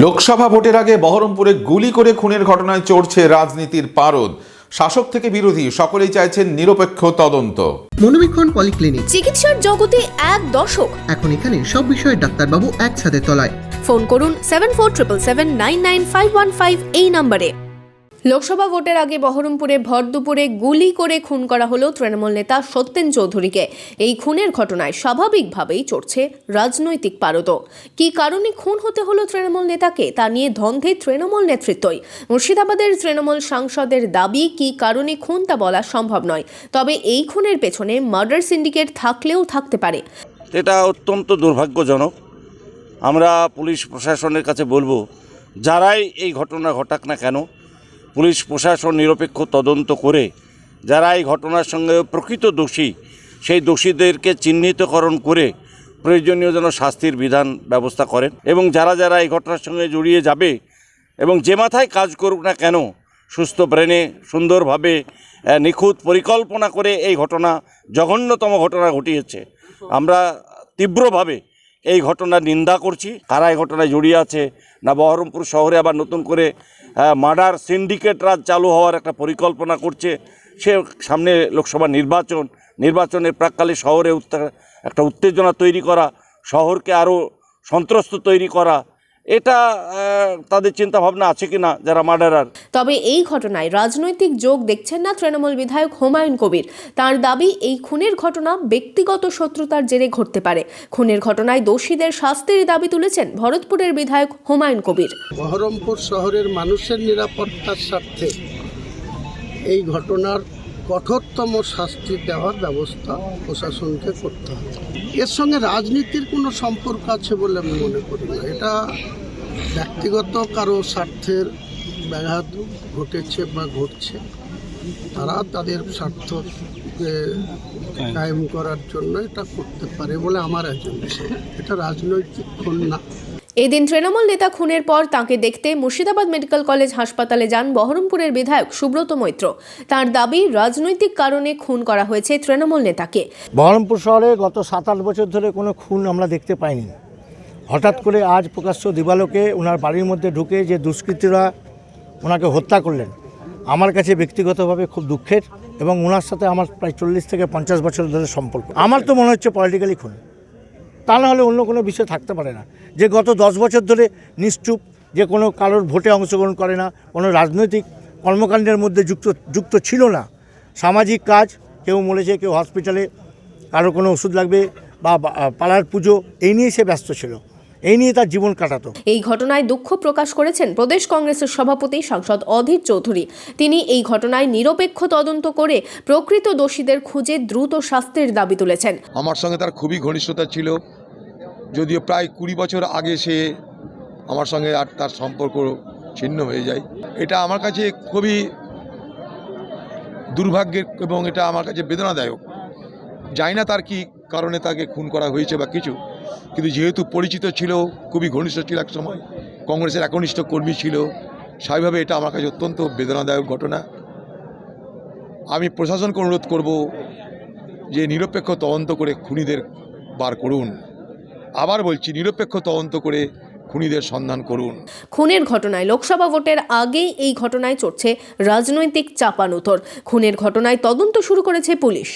লোকসভা ভোটের আগে বহরমপুরে গুলি করে খুনের ঘটনায় চড়ছে রাজনীতির পারদ। শাসক থেকে বিরোধী সকলেই চাইছেন নিরপেক্ষ তদন্ত। মনোবীক্ষণ পলিক্লিনিক। চিকিৎসার জগতে এক দশক এখন এখানে সব বিষয়ে ডাক্তারবাবু একসাথে তলায়। ফোন করুন seven four triple seven nine nine five one five এই নম্বরে। লোকসভা ভোটের আগে বহরমপুরে ভর দুপুরে গুলি করে খুন করা হলো তৃণমূল নেতা সত্যেন চৌধুরীকে। এই খুনের ঘটনায় স্বাভাবিকভাবেই চড়ছে রাজনৈতিক পারদ। কী কারণে খুন হতে হলো তৃণমূল নেতাকে, তা নিয়ে ধন্ধে তৃণমূল নেতৃত্বই। মুর্শিদাবাদের তৃণমূল সাংসদের দাবি, কী কারণে খুন তা বলা সম্ভব নয়। তবে এই খুনের পেছনে মার্ডার সিন্ডিকেট থাকলেও থাকতে পারে। এটা অত্যন্ত দুর্ভাগ্যজনক। আমরা পুলিশ প্রশাসনের কাছে বলব, যারাই এই ঘটনা ঘটাক না কেন পুলিশ, প্রশাসন নিরপেক্ষ তদন্ত করে যারা এই ঘটনার সঙ্গে প্রকৃত দোষী, সেই দোষীদেরকে চিহ্নিতকরণ করে প্রয়োজনীয় যেন শাস্তির বিধান ব্যবস্থা করেন এবং যারা যারা এই ঘটনার সঙ্গে জড়িয়ে যাবে এবং যে মাথায় কাজ করুক না কেন, সুস্থ ব্রেনে সুন্দরভাবে নিখুঁত পরিকল্পনা করে এই ঘটনা, জঘন্যতম ঘটনা ঘটিয়েছে। আমরা তীব্রভাবে এই ঘটনা নিন্দা করছি। কারা এই ঘটনায় জড়িয়ে আছে? না, বহরমপুর শহরে আবার নতুন করে মার্ডার সিন্ডিকেট রাজ চালু হওয়ার একটা পরিকল্পনা করছে। সে সামনে লোকসভা নির্বাচন। নির্বাচনের প্রাককালে শহরে একটা উত্তেজনা তৈরি করা, শহরকে আরও সন্ত্রস্ত তৈরি করা এটা তাদের চিন্তা ভাবনা আছে কি না যারা মার্ডারার? তবে এই ঘটনায় রাজনৈতিক যোগ দেখছেন না তৃণমূল বিধায়ক হুমায়ুন কবির। তার দাবি এই খুনের ঘটনা ব্যক্তিগত শত্রুতার জেরে ঘটতে পারে। খুনের ঘটনায় দোষীদের শাস্তির দাবি তুলেছেন ভরতপুরের বিধায়ক হুমায়ুন কবির। বহরমপুর শহরের মানুষের নিরাপত্তার স্বার্থে এই ঘটনার কঠোরতম শাস্তি দেওয়ার ব্যবস্থা প্রশাসনকে করতে হবে। এর সঙ্গে রাজনীতির কোনো সম্পর্ক আছে বলে আমি মনে করি না। এটা ব্যক্তিগত কারও স্বার্থের ব্যাঘাত ঘটেছে বা ঘটছে, তারা তাদের স্বার্থকে কায়েম করার জন্য এটা করতে পারে বলে আমার একজন এটা রাজনৈতিক খুন না এদিন তৃণমূল নেতা খুনের পর তাকে দেখতে মুর্শিদাবাদ মেডিকেল কলেজ হাসপাতালে যান বহরমপুরের বিধায়ক সুব্রত মৈত্র। তার দাবি, রাজনৈতিক কারণে খুন করা হয়েছে তৃণমূল নেতাকে। বহরমপুর শহরে গত সাত আট বছর ধরে কোনো খুন আমরা দেখতে পাইনি। হঠাৎ করে আজ প্রকাশ্য দিবালোকে ওনার বাড়ির মধ্যে ঢুকে যে দুষ্কৃতীরা ওনাকে হত্যা করলেন, আমার কাছে ব্যক্তিগতভাবে খুব দুঃখের এবং ওনার সাথে আমার প্রায় চল্লিশ থেকে পঞ্চাশ বছর ধরে সম্পর্ক। আমার তো মনে হচ্ছে পলিটিক্যালি খুন। তা নাহলে অন্য কোনো বিষয় থাকতে পারে না। যে গত দশ বছর ধরে নিশ্চুপ, যে কোনো কারোর ভোটে অংশগ্রহণ করে না, কোনো রাজনৈতিক কর্মকাণ্ডের মধ্যে যুক্ত যুক্ত ছিল না। সামাজিক কাজ, কেউ মরেছে, কেউ হসপিটালে কারও কোনো ওষুধ লাগবে বা পাড়ার পুজো, এই নিয়েই সে ব্যস্ত ছিল। এই নিয়ে তার জীবন কাটাতো। এই ঘটনায় দুঃখ প্রকাশ করেছেন প্রদেশ কংগ্রেসের সভাপতি সাংসদ অধীর চৌধুরী। তিনি এই ঘটনায় নিরপেক্ষ তদন্ত করে প্রকৃত দোষীদের খুঁজে দ্রুত শাস্তির দাবি তুলেছেন। আমার সঙ্গে তার খুবই ঘনিষ্ঠতা ছিল। যদিও প্রায় কুড়ি বছর আগে সে আমার সঙ্গে আর তার সম্পর্ক ছিন্ন হয়ে যায়। এটা আমার কাছে খুবই দুর্ভাগ্যের এবং এটা আমার কাছে বেদনাদায়ক। জানি না তার কি কারণে তাকে খুন করা হয়েছে বা কিছু। কিন্তু যেহেতু পরিচিত ছিল, খুবই ঘনিষ্ঠ ছিল এক সময়, কংগ্রেসের একনিষ্ঠ কর্মী ছিল, স্বাভাবিকভাবে এটা আমার কাছে অত্যন্ত বেদনাদায়ক ঘটনা। আমি প্রশাসনকে অনুরোধ করব যে নিরপেক্ষ তদন্ত করে খুনিদের বার করুন। আবার বলছি, নিরপেক্ষ তদন্ত করে খুনিদের সন্ধান করুন। খুনের ঘটনায় লোকসভা ভোটের আগেই এই ঘটনায় চড়ছে রাজনৈতিক চাপানুতর খুনের ঘটনায় তদন্ত শুরু করেছে পুলিশ।